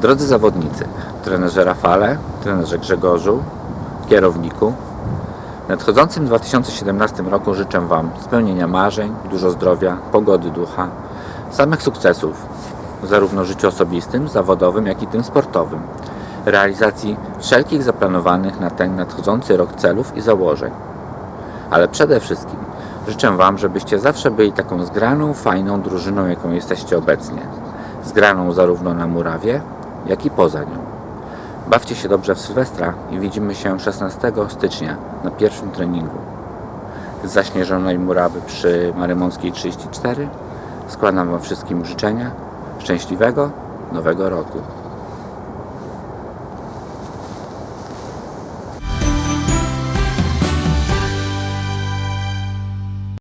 Drodzy zawodnicy, trenerze Rafale, trenerze Grzegorzu, kierowniku, w nadchodzącym 2017 roku życzę Wam spełnienia marzeń, dużo zdrowia, pogody ducha, samych sukcesów, zarówno w życiu osobistym, zawodowym, jak i tym sportowym, realizacji wszelkich zaplanowanych na ten nadchodzący rok celów i założeń. Ale przede wszystkim życzę Wam, żebyście zawsze byli taką zgraną, fajną drużyną, jaką jesteście obecnie. Zgraną zarówno na murawie, jak i poza nią. Bawcie się dobrze w Sylwestra i widzimy się 16 stycznia na pierwszym treningu. Z zaśnieżonej murawy przy Marymonskiej 34 składam Wam wszystkim życzenia szczęśliwego nowego roku.